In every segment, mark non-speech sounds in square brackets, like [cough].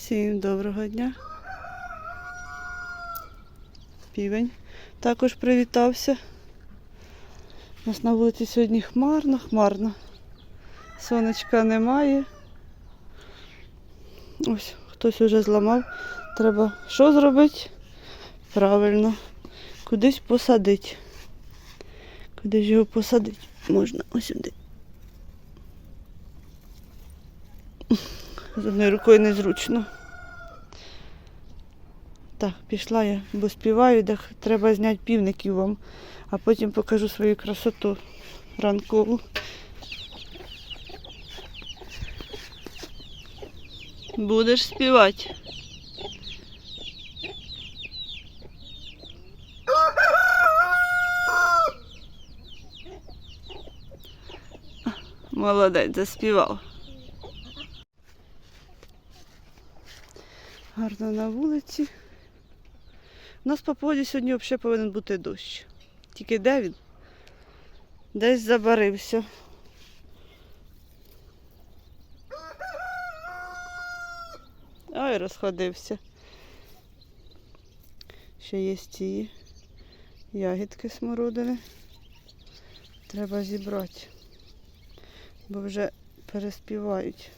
Всім доброго дня. Півень також привітався. У нас на вулиці сьогодні хмарно, хмарно. Сонечка немає. Ось хтось уже зламав. Треба що зробити? Правильно. Кудись посадити. Ж його посадити? Можна ось сюди. З одною рукою незручно. Так, пішла я, бо співаю, так треба зняти півників вам, а потім покажу свою красоту ранкову. Будеш співати. Молодець, заспівав. Гарно на вулиці. У нас по погоді сьогодні взагалі повинен бути дощ. Тільки де він? Десь забарився. Ой, розходився. Ще є ці ягідки смородини. Треба зібрати, бо вже переспівають.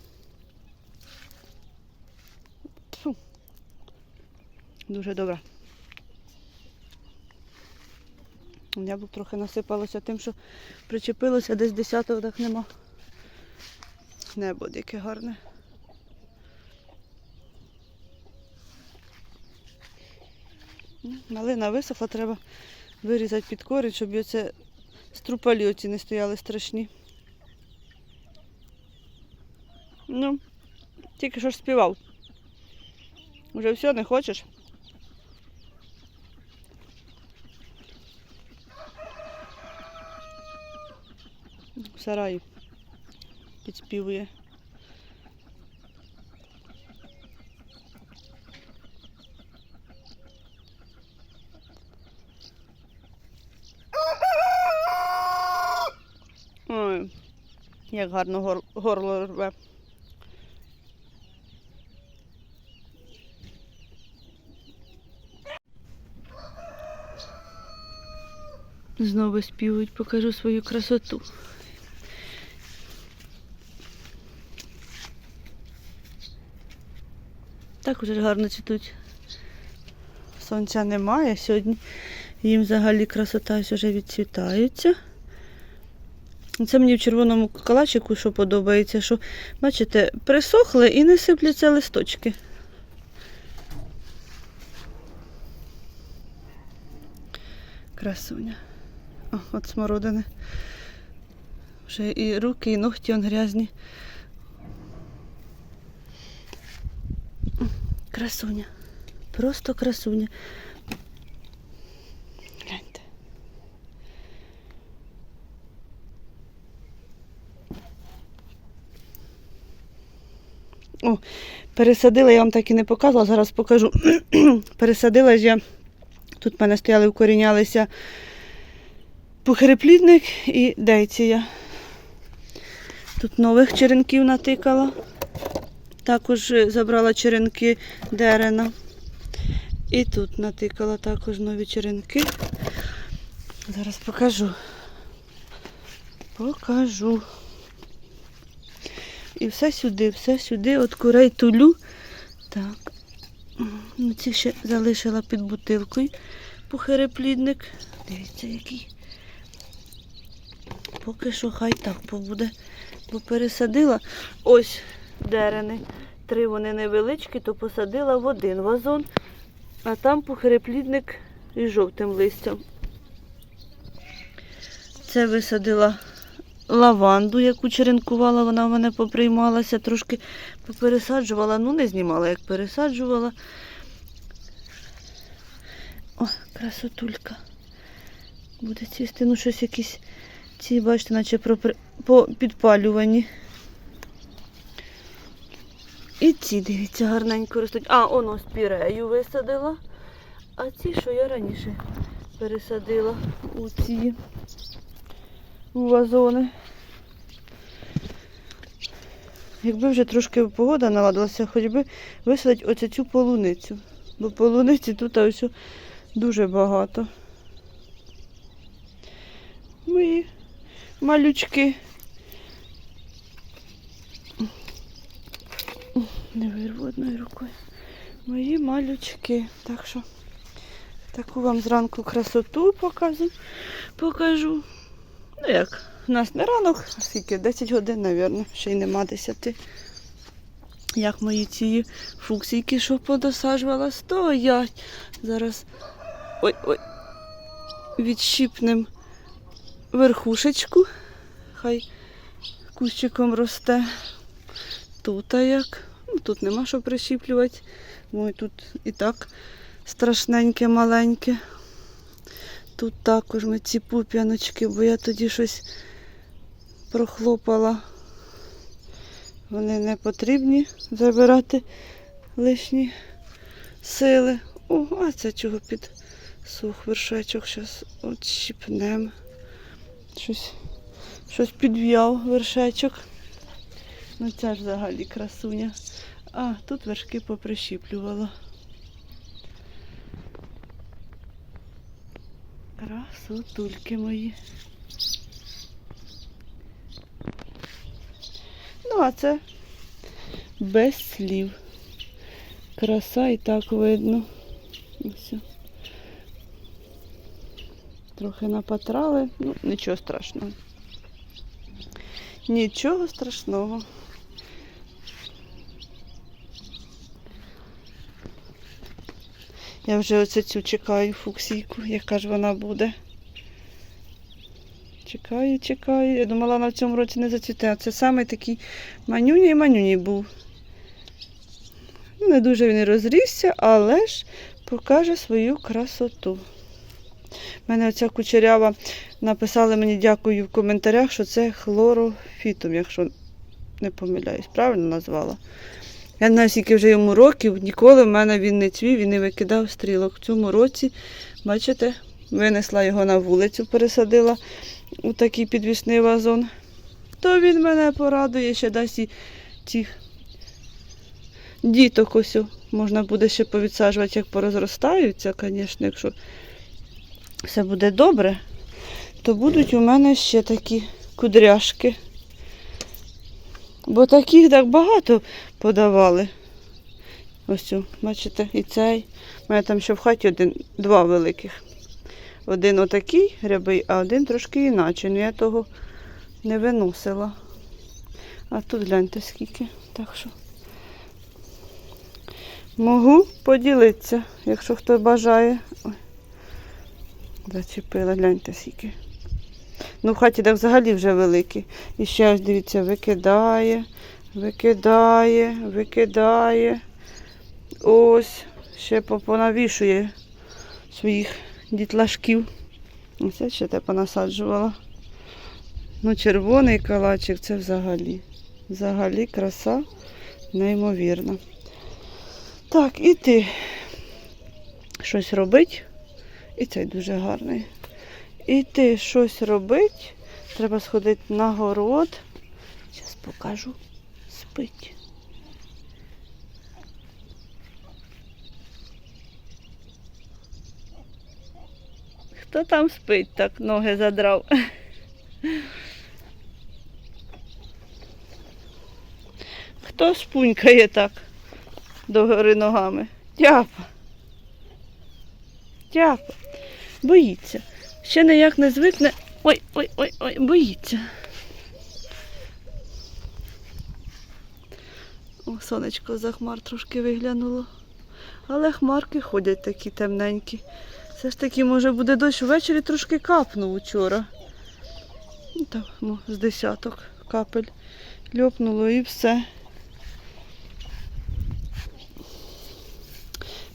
Дуже добре. Яблук трохи насипалося тим, що причепилося десь десятого, так нема. Небо яке гарне. Ну, Малина висохла, треба вирізати під корінь, щоб оце струпалі оці не стояли страшні. Ну, тільки що ж співав. Уже все, не хочеш? В сараї підспівує. Ой, як гарно гор- горло рве. Знову співають, покажу свою красоту. Так уже ж гарно цвітуть. Сонця немає сьогодні. Їм взагалі красота вже відцвітаються. Це мені в червоному калачику, що подобається, що, бачите, присохли і не сипляться листочки. Красуня. О, от смородини. Вже і руки, і ногті он грязні. Красуня. Просто красуня. Гляньте. О, пересадила, я вам так і не показувала, зараз покажу. [clears throat] пересадила ж я. Тут в мене стояли, укорінялися похереплідник і дейція. Тут нових черенків натикала. Також е, забрала черенки дерена. І тут натикала також нові черенки. Зараз покажу. Покажу. І все сюди, все сюди, от курей тулю. Так. Ну, Ці ще залишила під бутилкою пухереплідник. Дивіться, який. Поки що хай так побуде. Бо пересадила ось дерени. Три вони невеличкі, то посадила в один вазон, а там пухереплідник із жовтим листям. Це висадила лаванду, яку черенкувала, вона в мене поприймалася, трошки попересаджувала, ну не знімала, як пересаджувала. О, красотулька. Буде цвісти, ну щось якісь ці, бачите, наче пропри... по підпалювані. І ці, дивіться, гарненько ростуть. А, оно спірею висадила. А ці, що я раніше пересадила у ці вазони. Якби вже трошки погода наладилася, хоч би висадити оцю цю полуницю. Бо полуниці тут ось дуже багато. Мої малючки. Не вирву одною рукою. Мої малючки. Так що таку вам зранку красоту покажу. покажу. Ну як, у нас не ранок, скільки? 10 годин, мабуть, ще й нема 10. Як мої ці фуксійки, що подосаджувала, стоять. Зараз ой-ой. Відщіпнем верхушечку. Хай кущиком росте. Тут а як. Ну, тут нема що прищіплювати. Ой, тут і так страшненьке, маленьке. Тут також ми ці пуп'яночки, бо я тоді щось прохлопала. Вони не потрібні забирати лишні сили. О, а це чого під сух вершечок. Зараз от щіпнемо. Щось, щось підв'яв вершечок. Ну це ж взагалі красуня. А, тут вершки поприщіплювала. Красотульки мої. Ну, а це без слів. Краса і так видно. Ось. Трохи напатрали, ну, нічого страшного. Нічого страшного. Я вже оце цю чекаю фуксійку, яка ж вона буде. Чекаю, чекаю. Я думала, вона в цьому році не зацвіте. А це саме такий манюній і манюній був. Ну, Не дуже він розрісся, але ж покаже свою красоту. У мене оця кучерява написали мені дякую в коментарях, що це хлорофітум, якщо не помиляюсь, правильно назвала. Я не знаю, скільки вже йому років, ніколи в мене він не цвів і не викидав стрілок. В цьому році, бачите, винесла його на вулицю, пересадила у такий підвісний вазон. То він мене порадує, ще дасть і цих діток ось. Можна буде ще повідсаджувати, як порозростаються, звісно, якщо все буде добре, то будуть у мене ще такі кудряшки. Бо таких так багато подавали. Ось, о, бачите, і цей. У мене там ще в хаті один, два великих. Один отакий рябий, а один трошки іначе. Ну я того не виносила. А тут гляньте скільки. Так що можу поділитися, якщо хто бажає. Ой. Зачепила, гляньте скільки. Ну, в хаті так взагалі вже великі. І ще дивіться, викидає, викидає, викидає. Ось, ще понавішує своїх дітлашків. Оце ще те понасаджувала. Ну, червоний калачик це взагалі. Взагалі краса неймовірна. Так, і ти щось робить. І цей дуже гарний. Іти щось робить. Треба сходити на город. Зараз покажу. Спить. Хто там спить так, ноги задрав? Хто спунькає так догори ногами? Тяпа. Тяпа. Боїться. Ще ніяк не звикне. Ой, ой, ой, ой, боїться. О, сонечко за хмар трошки виглянуло. Але хмарки ходять такі темненькі. Все ж таки, може, буде дощ ввечері трошки капнув учора. Ну, ну, з десяток капель льопнуло і все.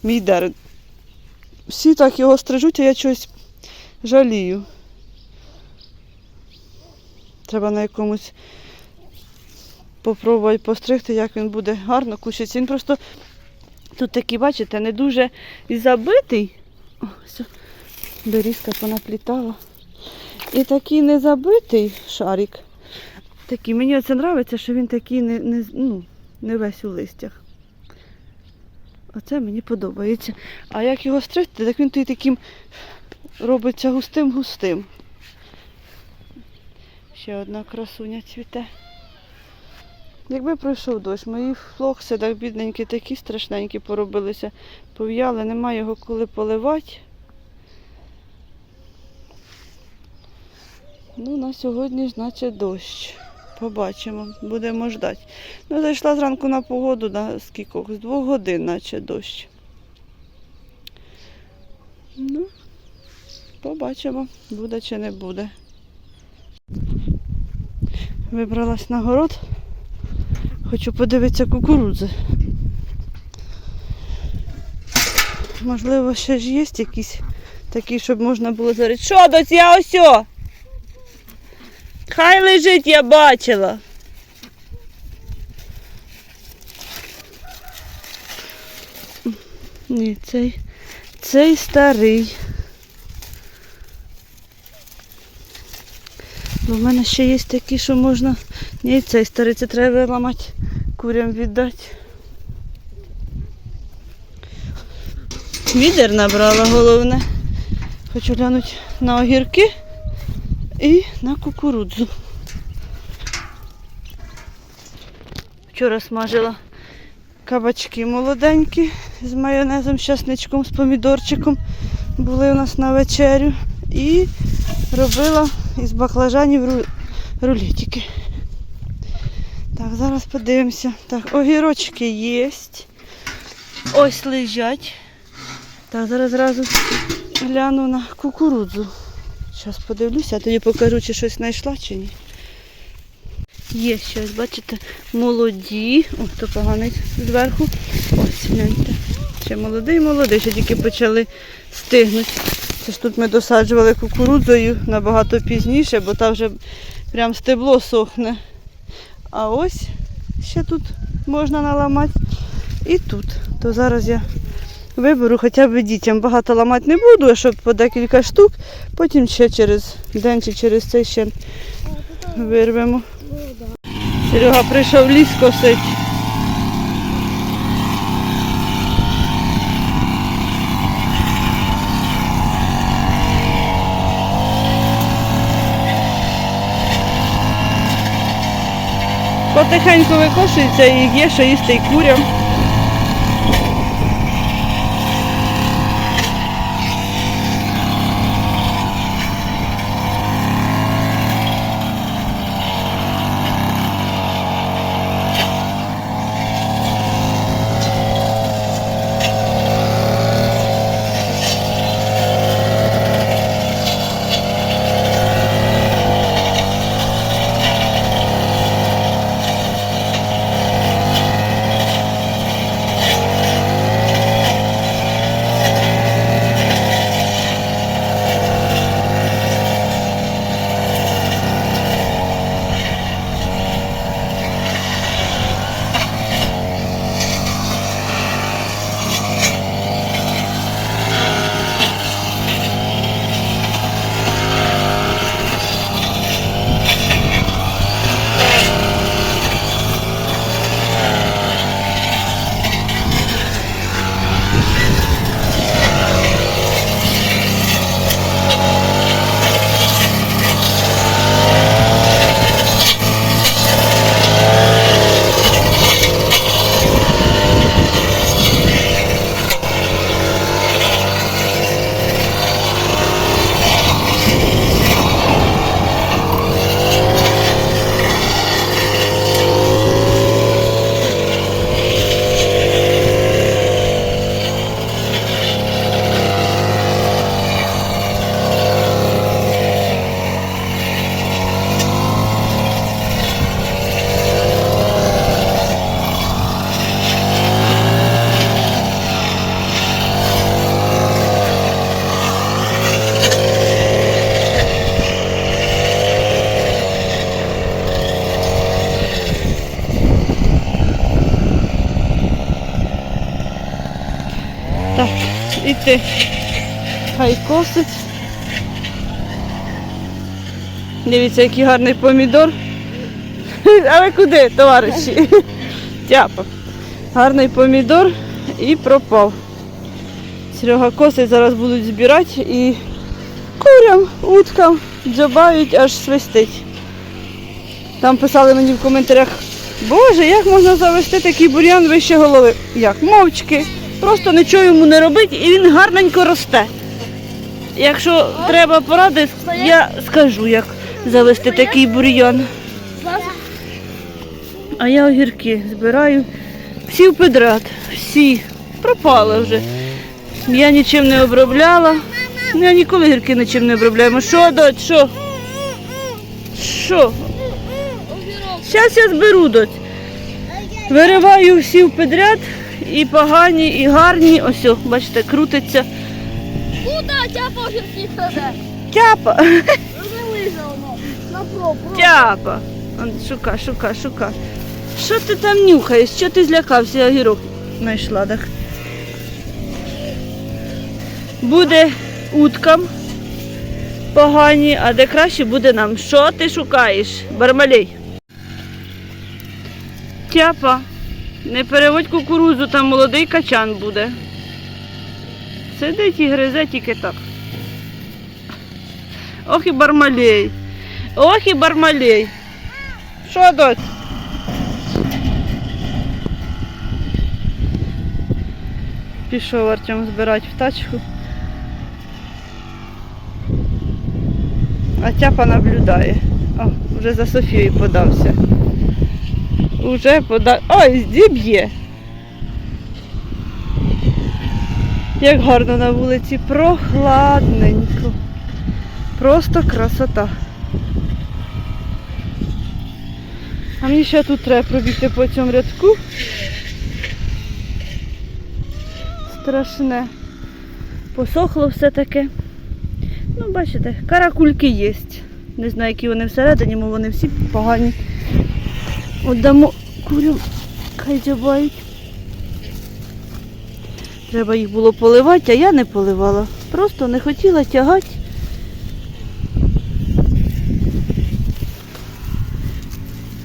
Мій дерен. Всі так його стрижуть, а я щось жалію. Треба на якомусь попробувати постригти, як він буде гарно кущиться. Він просто тут такий, бачите, не дуже і забитий. О, все, понаплітала. І такий не забитий шарик, такий. Мені оце подобається, що він такий не, не, ну, не весь у листях. Оце мені подобається. А як його стригти, так він таким робиться густим-густим. Ще одна красуня цвіте. Якби пройшов дощ, мої флокси так бідненькі, такі страшненькі поробилися, пов'яли, немає його коли поливати. Ну, на сьогодні, значить, дощ. Побачимо, будемо ждати. Ну, зайшла зранку на погоду, на скільки? З двох годин, наче дощ. Ну, побачимо, буде чи не буде. Вибралась на город. Хочу подивитися кукурудзи. Можливо, ще ж є якісь такі, щоб можна було зарити. Що, доця, осьо? Хай лежить, я бачила. Ні, цей, цей старий. Бо в мене ще є такі, що можна. Ні, цей старий, треба виламати, курям віддати. Відер набрала головне. Хочу глянути на огірки і на кукурудзу. Вчора смажила кабачки молоденькі з майонезом, з часничком, з помідорчиком. Були у нас на вечерю. І робила із баклажанів ру- рулетики. Так, зараз подивимося. Так, огірочки є. Ось лежать. Так, зараз зразу гляну на кукурудзу. Зараз подивлюся, а тоді покажу, чи щось знайшла, чи ні. Є щось, бачите, молоді. О, то поганий зверху. Ось, гляньте. Ще молодий, молодий, ще тільки почали стигнути. Це ж тут ми досаджували кукурудзою набагато пізніше, бо там вже прям стебло сохне. А ось ще тут можна наламати. І тут. То зараз я виберу хоча б дітям. Багато ламати не буду, а щоб по декілька штук. Потім ще через день чи через цей ще вирвемо. Серега прийшов ліс косить. Потихеньку викошується і є, що їсти і курям. Іти. Хай косить. Дивіться, який гарний помідор. [laughs] Але куди, товариші? [laughs] Тяпа. Гарний помідор і пропав. Серега коси зараз будуть збирати і курям, уткам дзьобають, аж свистить. Там писали мені в коментарях, Боже, як можна завести такий бур'ян вище голови? Як? Мовчки. Просто нічого йому не робить і він гарненько росте. Якщо треба поради, я скажу, як завести такий бур'ян. А я огірки збираю всі в підряд, всі. Пропали вже. Я нічим не обробляла. Я ніколи гірки нічим не обробляємо. Що, дочь, що? Що? Зараз я зберу, доць. Вириваю всі в підряд, і погані, і гарні. Ось, о, бачите, крутиться. Куда сіхаде? Тяпа, воно. На пробу. тяпа. Он, Шука, шука, шука. Що ти там нюхаєш? Що ти злякався, огірок знайшла, так? Буде уткам погані, а де краще буде нам. Що ти шукаєш? Бармалей. Тяпа, не переводь кукурузу, там молодий качан буде. Сидить і гризе тільки так. Ох і бармалей. Ох і бармалей. Що, доць? Пішов Артем збирати в тачку. А тяпа наблюдає. О, вже за Софією подався. Уже подав. Ой, зіб'є. Як гарно на вулиці, прохладненько. Просто красота. А мені ще тут треба пробігти по цьому рядку. Страшне. Посохло все таке. Ну, бачите, каракульки є. Не знаю, які вони всередині, бо вони всі погані. Отдамо курям, хай дзьобають. Треба їх було поливати, а я не поливала. Просто не хотіла тягати.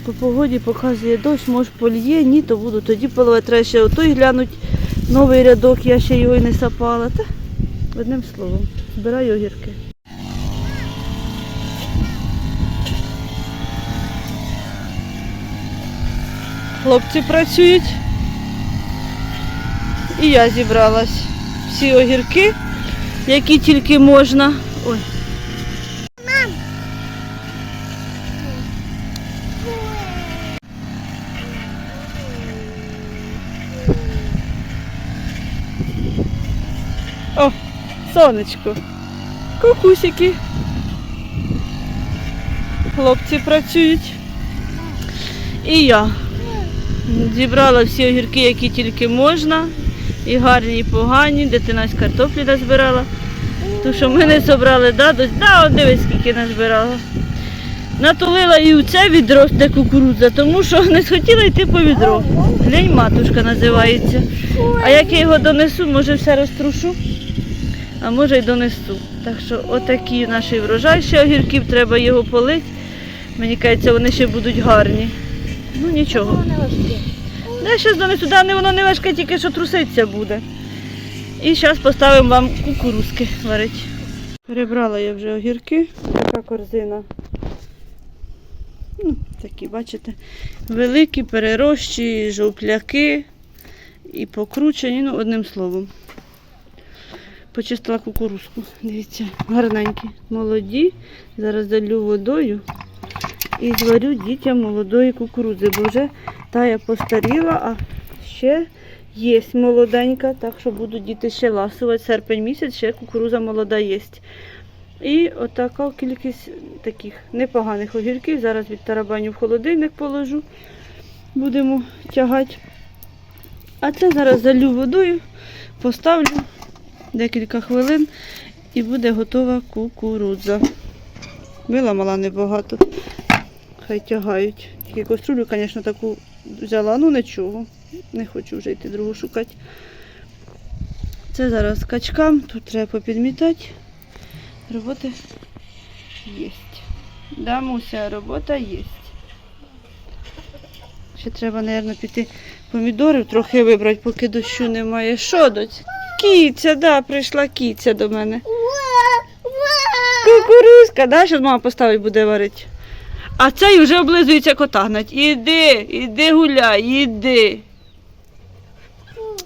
По погоді показує дощ, може поліє, ні, то буду тоді поливати. Треба ще отой глянуть новий рядок, я ще його й не сапала. Та, одним словом, збираю огірки. Хлопці працюють. І я зібралась. Всі огірки, які тільки можна. Ой. О, сонечко. Кукусики. Хлопці працюють. І я. Зібрала всі огірки, які тільки можна. І гарні, і погані. Дитина з картоплі назбирала. Ту, що ми не зібрали, да, дось? Да, от дивись, скільки назбирала. Натулила і у це відро де кукурудза, тому що не схотіла йти по відро. Лень матушка називається. А як я його донесу, може все розтрушу, а може й донесу. Так що отакий наш врожай ще огірків, треба його полити. Мені кажеться, вони ще будуть гарні. Ну нічого. Да, зараз донесу, да, не воно не важке, тільки що труситься буде. І зараз поставимо вам кукурузки варити. Перебрала я вже огірки, така корзина. Ну, такі, бачите, великі, перерощі, жовтляки і покручені, ну, одним словом. Почистила кукурузку. Дивіться, гарненькі, молоді. Зараз залю водою і зварю дітям молодої кукурудзи, бо вже тая постаріла, а ще є молоденька, так що будуть діти ще ласувати. Серпень місяць, ще кукуруза молода є. І отака кількість таких непоганих огірків. Зараз від тарабаню в холодильник положу. Будемо тягати. А це зараз залю водою, поставлю декілька хвилин і буде готова кукурудза. Виламала небагато. Хай тягають. Тільки каструлю, звісно, таку взяла, ну нічого. Не хочу вже йти другу шукати. Це зараз качкам, тут треба попідмітати. Робота є. Да, Муся, робота є. Ще треба, мабуть, піти помідорів трохи вибрати, поки дощу немає. Що доць? Кіця, да, прийшла кіця до мене. Кукурузка, да? Зараз мама поставить, буде варити. А цей вже облизується кота гнать. Іди, іди гуляй, іди.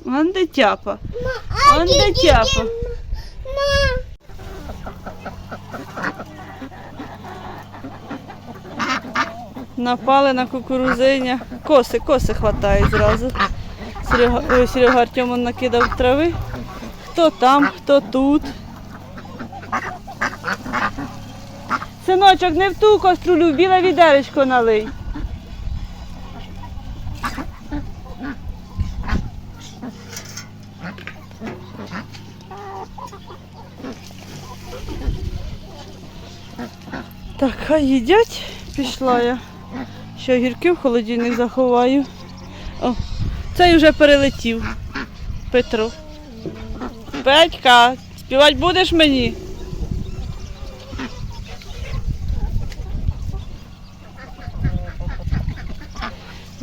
Он дитяпа. Он дитяпа. Напали на кукурузиня. Коси, коси хватають зразу. Серега, Серега Артем накидав трави. Хто там, хто тут. Синочок, не в ту каструлю, в біле відеречко налий. Так, хай їдять, пішла я. Ще огірки в холодильник заховаю. О, цей вже перелетів. Петро. Петька, співати будеш мені?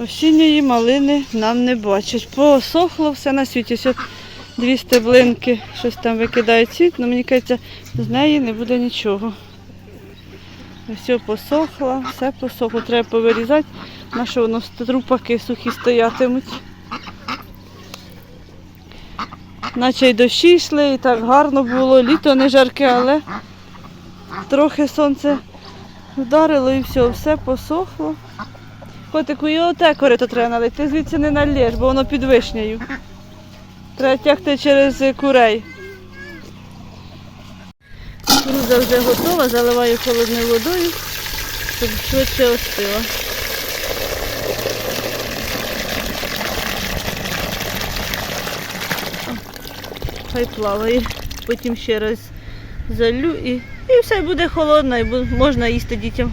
Осінньої малини нам не бачать. Посохло все на світі. Все дві стеблинки, щось там викидає цвіт, але мені кажеться, з неї не буде нічого. Все посохло, все посохло. Треба повирізати, на що воно трупаки сухі стоятимуть. Наче й дощі йшли, і так гарно було, літо не жарке, але трохи сонце вдарило і все, все посохло. Котику, і оте корито треба налити. Ти звідси не налєш, бо воно під вишнею. Треба тягти через курей. Кукуруза вже готова, заливаю холодною водою, щоб швидше остила. Хай плаває, потім ще раз залю і, і все буде холодно, і можна їсти дітям.